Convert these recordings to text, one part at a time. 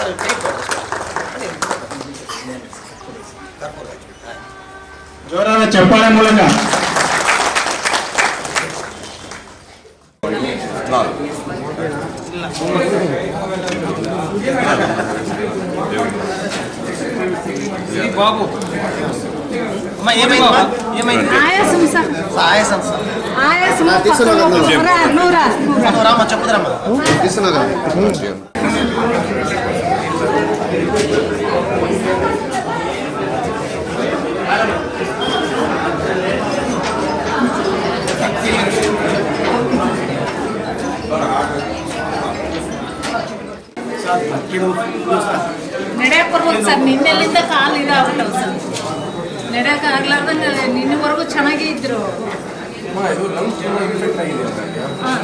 Sir ಕೈ ಕೊಡಿ. ಅದೇ, ಕರ್ಪೂರ ಹಾಕಿ. ಹಾಂ. ಜೋರಾದ ಚಪ್ಪಾಳೆ ಮೂಲಕ బాబు ಅಮ್ಮ ನಡೆಯಕ್ಕೆ ಸರ್ ನಿನ್ನೆಲ್ಲಿಂದ ಕಾಲು ಇದಾಗ್ಬಿಟ್ಟವು ಸರ್. ನಡೆಯಕ್ಕೆ ಆಗ್ಲಾರ್ದಂಗೆ ನಿನ್ನವರೆಗೂ ಚೆನ್ನಾಗೇ ಇದ್ರು. ಹಾಂ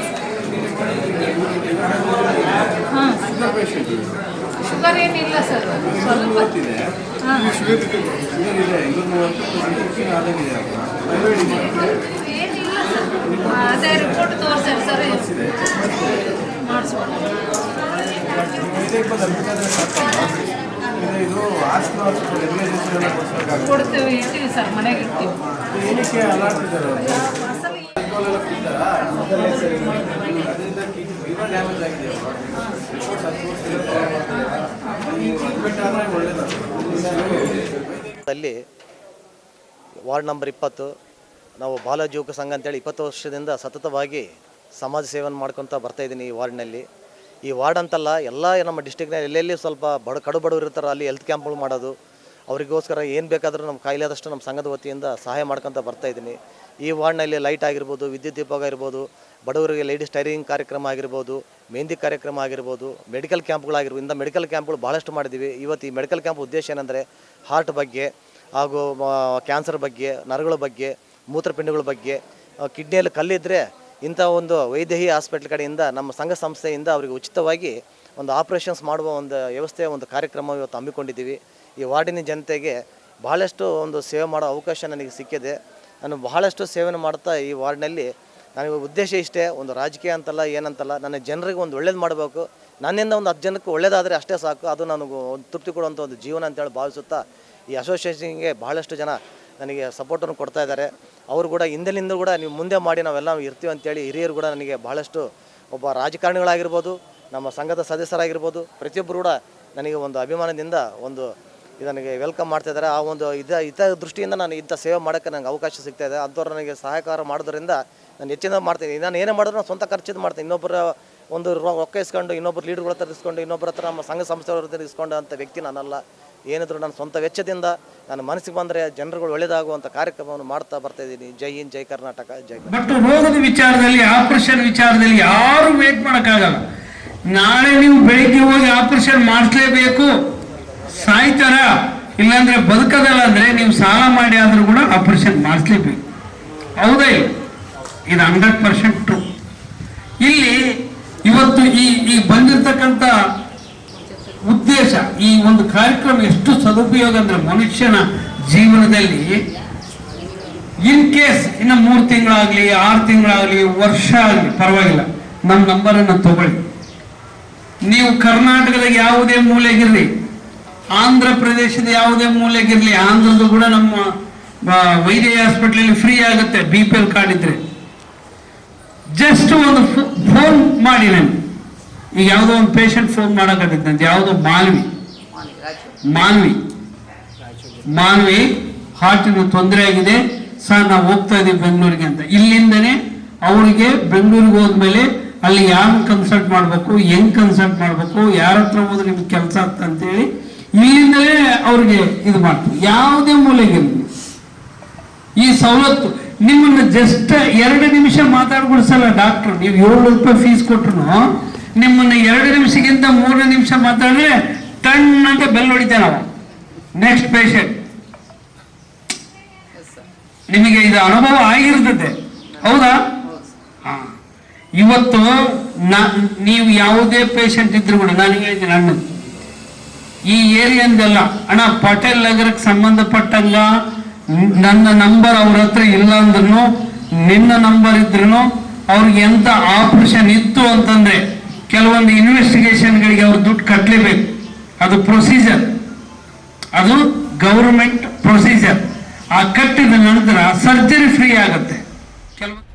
ಅದೇ ರಿಪೋರ್ಟ್ ತೋರಿಸ್ಯಾರ ಸರ್ ಮಾಡಿಸ್ಬೋದು ಕೊಡ್ತೇವೆ ಇರ್ತೀವಿ ಸರ್ ಮನೆಗೆ ಇರ್ತೀವಿ ಏನಕ್ಕೆ ಅಲ್ಲಿ ವಾರ್ಡ್ ನಂಬರ್ ಇಪ್ಪತ್ತು, ನಾವು ಬಾಲಜೀವಕ ಸಂಘ ಅಂತೇಳಿ ಇಪ್ಪತ್ತು ವರ್ಷದಿಂದ ಸತತವಾಗಿ ಸಮಾಜ ಸೇವೆಯನ್ನು ಮಾಡ್ಕೊತ ಬರ್ತಾಯಿದ್ದೀನಿ ಈ ವಾರ್ಡ್ನಲ್ಲಿ. ಈ ವಾರ್ಡ್ ಅಂತಲ್ಲ ಎಲ್ಲ ನಮ್ಮ ಡಿಸ್ಟಿಕ್ನಲ್ಲಿ ಎಲ್ಲೆಲ್ಲಿ ಸ್ವಲ್ಪ ಬಡ, ಕಡು ಬಡವರು ಇರ್ತಾರೋ ಅಲ್ಲಿ ಹೆಲ್ತ್ ಕ್ಯಾಂಪ್ಗಳು ಮಾಡೋದು. ಅವರಿಗೋಸ್ಕರ ಏನು ಬೇಕಾದರೂ ನಮ್ಮ ಕಾಯಿಲಾದಷ್ಟು ನಮ್ಮ ಸಂಘದ ವತಿಯಿಂದ ಸಹಾಯ ಮಾಡ್ಕೊತ ಬರ್ತಾಯಿದ್ದೀನಿ ಈ ವಾರ್ಡ್ನಲ್ಲಿ ಲೈಟ್ ಆಗಿರ್ಬೋದು, ವಿದ್ಯುತ್ ದೀಪ ಆಗಿರ್ಬೋದು ಬಡವರಿಗೆ ಲೇಡೀಸ್ ಟೈರಿಂಗ್ ಕಾರ್ಯಕ್ರಮ ಆಗಿರ್ಬೋದು ಮೆಹಂದಿ ಕಾರ್ಯಕ್ರಮ ಆಗಿರ್ಬೋದು ಮೆಡಿಕಲ್ ಕ್ಯಾಂಪ್ಗಳಾಗಿರ್ಬೋದು ಇಂಥ ಮೆಡಿಕಲ್ ಕ್ಯಾಂಪ್ಗಳು ಭಾಳಷ್ಟು ಮಾಡಿದ್ದೀವಿ. ಇವತ್ತು ಈ ಮೆಡಿಕಲ್ ಕ್ಯಾಂಪ್ ಉದ್ದೇಶ ಏನಂದರೆ ಹಾರ್ಟ್ ಬಗ್ಗೆ ಹಾಗೂ ಕ್ಯಾನ್ಸರ್ ಬಗ್ಗೆ, ನರಗಳ ಬಗ್ಗೆ, ಮೂತ್ರಪಿಂಡಗಳ ಬಗ್ಗೆ ಕಿಡ್ನಿಯಲ್ಲಿ ಕಲ್ಲಿದ್ದರೆ ಇಂಥ ಒಂದು ವೈದ್ಯಹಿ ಹಾಸ್ಪಿಟ್ಲ್ ಕಡೆಯಿಂದ, ನಮ್ಮ ಸಂಘ ಸಂಸ್ಥೆಯಿಂದ ಅವರಿಗೆ ಉಚಿತವಾಗಿ ಒಂದು ಆಪ್ರೇಷನ್ಸ್ ಮಾಡುವ ಒಂದು ವ್ಯವಸ್ಥೆ ಒಂದು ಕಾರ್ಯಕ್ರಮ ಇವತ್ತು ಹಮ್ಮಿಕೊಂಡಿದ್ದೀವಿ. ಈ ವಾರ್ಡಿನ ಜನತೆಗೆ ಬಹಳಷ್ಟು ಒಂದು ಸೇವೆ ಮಾಡೋ ಅವಕಾಶ ನನಗೆ ಸಿಕ್ಕಿದೆ. ನಾನು ಬಹಳಷ್ಟು ಸೇವೆಯನ್ನು ಮಾಡ್ತಾ ಈ ವಾರ್ಡ್ನಲ್ಲಿ ನನಗೆ ಉದ್ದೇಶ ಇಷ್ಟೇ, ಒಂದು ರಾಜಕೀಯ ಅಂತಲ್ಲ, ಏನಂತಲ್ಲ ನನ್ನ ಜನರಿಗೆ ಒಂದು ಒಳ್ಳೇದು ಮಾಡಬೇಕು. ನನ್ನಿಂದ ಒಂದು ಹತ್ತು ಜನಕ್ಕೆ ಒಳ್ಳೇದಾದರೆ ಅಷ್ಟೇ ಸಾಕು. ಅದು ನನಗೆ ಒಂದು ತೃಪ್ತಿ ಕೊಡುವಂಥ ಒಂದು ಜೀವನ ಅಂತೇಳಿ ಭಾವಿಸುತ್ತಾ, ಈ ಅಸೋಸಿಯೇಷನ್ಗೆ ಬಹಳಷ್ಟು ಜನ ನನಗೆ ಸಪೋರ್ಟನ್ನು ಕೊಡ್ತಾ ಇದ್ದಾರೆ. ಅವರು ಕೂಡ ಹಿಂದಿನಿಂದ ಕೂಡ ನೀವು ಮುಂದೆ ಮಾಡಿ ನಾವೆಲ್ಲ ಇರ್ತೀವಿ ಅಂತೇಳಿ ಹಿರಿಯರು ಕೂಡ ನನಗೆ ಬಹಳಷ್ಟು ಒಬ್ಬ ರಾಜಕಾರಣಿಗಳಾಗಿರ್ಬೋದು, ನಮ್ಮ ಸಂಘದ ಸದಸ್ಯರಾಗಿರ್ಬೋದು, ಪ್ರತಿಯೊಬ್ಬರು ಕೂಡ ನನಗೆ ಒಂದು ಅಭಿಮಾನದಿಂದ ಒಂದು ಇದು ನನಗೆ ವೆಲ್ಕಮ್ ಮಾಡ್ತಾ ಇದ್ದಾರೆ. ಆ ಒಂದು ಇದ ಇತ ದೃಷ್ಟಿಯಿಂದ ನಾನು ಇಂಥ ಸೇವೆ ಮಾಡೋಕ್ಕೆ ನನಗೆ ಅವಕಾಶ ಸಿಗ್ತಾ ಇದೆ. ಅಂಥವ್ರು ನನಗೆ ಸಹಕಾರ ಮಾಡೋದ್ರಿಂದ ನಾನು ಹೆಚ್ಚಿನ ಮಾಡ್ತೀನಿ. ನಾನು ಏನೇ ಮಾಡಿದ್ರು ನಾನು ಸ್ವಂತ ಖರ್ಚಿದ್ದು ಮಾಡ್ತೀನಿ. ಇನ್ನೊಬ್ಬರ ಒಂದು ರೊಕ್ಕ ಇಸ್ಕೊಂಡು ಇನ್ನೊಬ್ಬರು ಲೀಡ್ಗಳ ಹತ್ರ ಇಸ್ಕೊಂಡು ಇನ್ನೊಬ್ಬರ ಹತ್ರ ನಮ್ಮ ಸಂಘ ಸಂಸ್ಥೆಯವ್ರ ಇಸ್ಕೊಂಡು ಅಂಥ ವ್ಯಕ್ತಿ ನಾನಲ್ಲ. ಏನಿದ್ರು ನಾನು ಸ್ವಂತ ವೆಚ್ಚದಿಂದ ನನ್ನ ಮನಸ್ಸಿಗೆ ಬಂದರೆ ಜನರುಗಳು ಒಳ್ಳೆಯದಾಗುವಂಥ ಕಾರ್ಯಕ್ರಮವನ್ನು ಮಾಡ್ತಾ ಬರ್ತಾ ಇದ್ದೀನಿ. ಜೈ ಹಿಂದ್, ಜೈ ಕರ್ನಾಟಕ, ಜೈ. ಬಟ್ ರೋಗದ ವಿಚಾರದಲ್ಲಿ, ಆಪರೇಷನ್ ವಿಚಾರದಲ್ಲಿ ಯಾರು ವೇಟ್ ಮಾಡೋಕ್ಕಾಗಲ್ಲ. ನಾಳೆ ನೀವು ಬೆಳಿಗ್ಗೆ ಹೋಗಿ ಆಪರೇಷನ್ ಮಾಡಿಸ್ಲೇಬೇಕು. ಸಾಯ್ತಾರ? ಇಲ್ಲಾಂದ್ರೆ ಬದುಕದಲ್ಲ ಅಂದ್ರೆ ನೀವು ಸಾಲ ಮಾಡಿ ಆದ್ರೂ ಕೂಡ ಆಪರೇಷನ್ ಮಾಡಿಸ್ಲೇಬೇಕು. ಹೌದೇ ಇಲ್ಲ? ಇದು ಹಂಡ್ರೆಡ್ ಪರ್ಸೆಂಟ್ ಟ್ರೂ ಇಲ್ಲಿ ಇವತ್ತು ಈ ಈ ಬಂದಿರತಕ್ಕಂಥ ಉದ್ದೇಶ, ಈ ಒಂದು ಕಾರ್ಯಕ್ರಮ ಎಷ್ಟು ಸದುಪಯೋಗ ಅಂದ್ರೆ ಮನುಷ್ಯನ ಜೀವನದಲ್ಲಿ ಇನ್ ಕೇಸ್ ಇನ್ನು ಮೂರು ತಿಂಗಳಾಗಲಿ, ಆರು ತಿಂಗಳಾಗಲಿ, ವರ್ಷ ಆಗಲಿ, ಪರವಾಗಿಲ್ಲ. ನಮ್ಮ ನಂಬರನ್ನು ತಗೊಳ್ಳಿ. ನೀವು ಕರ್ನಾಟಕದ ಯಾವುದೇ ಮೂಲೆಗಿರ್ಲಿ ಆಂಧ್ರ ಪ್ರದೇಶದ ಯಾವುದೇ ಮೂಲೆಗಿರ್ಲಿ ಆಂಧ್ರದ ಕೂಡ ನಮ್ಮ ವೈದ್ಯ ಹಾಸ್ಪಿಟ್ಲಲ್ಲಿ ಫ್ರೀ ಆಗುತ್ತೆ ಬಿ ಪಿ ಎಲ್ ಕಾರ್ಡ್ ಇದ್ರೆ. ಜಸ್ಟ್ ಒಂದು ಫೋನ್ ಮಾಡಿ ನಾನು. ಈಗ ಯಾವುದೋ ಒಂದು ಪೇಷಂಟ್ ಫೋನ್ ಮಾಡಕತ್ತಿದ್ದಂತೆ ಯಾವುದೋ ಮಾಲ್ವಿ ಮಾಲ್ವಿ ಮಾಲ್ವಿ ಹಾರ್ಟಿನ ತೊಂದರೆ ಆಗಿದೆ, ಸರ್, ನಾವು ಹೋಗ್ತಾ ಇದ್ದೀವಿ ಬೆಂಗಳೂರಿಗೆ ಅಂತ. ಇಲ್ಲಿಂದನೇ ಅವರಿಗೆ ಬೆಂಗಳೂರಿಗೆ ಹೋದ್ಮೇಲೆ ಅಲ್ಲಿ ಯಾರನ್ನ ಕನ್ಸಲ್ಟ್ ಮಾಡಬೇಕು, ಹೆಂಗ್ ಕನ್ಸಲ್ಟ್ ಮಾಡಬೇಕು, ಯಾರ ಹತ್ರ ಹೋದ್ರೆ ನಿಮ್ಗೆ ಕೆಲಸ ಆಗ್ತದೆ ಇಲ್ಲಿಂದಲೇ ಅವ್ರಿಗೆ ಇದು ಮಾಡ್ತೀವಿ. ಯಾವುದೇ ಮೂಲೆಗೆ ಈ ಸವಲತ್ತು ನಿಮ್ಮನ್ನ ಜಸ್ಟ್ ಎರಡು ನಿಮಿಷ ಮಾತಾಡ್ಬಿಡ್ಸಲ್ಲ ಡಾಕ್ಟರ್ ನೀವು ಏಳು ರೂಪಾಯಿ ಫೀಸ್ ಕೊಟ್ರು ನಿಮ್ಮನ್ನ ಎರಡು ನಿಮಿಷಕ್ಕಿಂತ ಮೂರನೇ ನಿಮಿಷ ಮಾತಾಡಿದ್ರೆ ತಣ್ಣಂತ ಬೆಲ್ ಹೊಡಿತೇವೆ ನಾವು ನೆಕ್ಸ್ಟ್ ಪೇಷಂಟ್ ನಿಮಗೆ ಇದು ಅನುಭವ ಆಗಿರ್ತದೆ. ಹೌದಾ. ಇವತ್ತು ನೀವು ಯಾವುದೇ ಪೇಷಂಟ್ ಇದ್ರು ಕೂಡ ನಾನು ಹೇಳ್ತೀನಿ ಅಣ್ಣ ಈ ಏರಿಯಾದಲ್ಲ, ಅಣ್ಣ, ಪಟೇಲ್ ನಗರಕ್ಕೆ ಸಂಬಂಧಪಟ್ಟಂಗ ನನ್ನ ನಂಬರ್ ಅವ್ರ ಹತ್ರ ಇಲ್ಲ ಅಂದ್ರೂ ನಿನ್ನ ನಂಬರ್ ಇದ್ರೂ ಅವ್ರಿಗೆ ಎಂತ ಆಪರೇಷನ್ ಇತ್ತು ಅಂತಂದ್ರೆ ಕೆಲವೊಂದು ಇನ್ವೆಸ್ಟಿಗೇಷನ್ಗಳಿಗೆ ಅವ್ರು ದುಡ್ಡು ಕಟ್ಲೇಬೇಕು. ಅದು ಪ್ರೊಸೀಜರ್. ಅದು ಗೌರ್ಮೆಂಟ್ ಪ್ರೊಸೀಜರ್. ಆ ಕಟ್ಟಿದ ನಂತರ ಸರ್ಜರಿ ಫ್ರೀ ಆಗುತ್ತೆ. ಕೆಲವು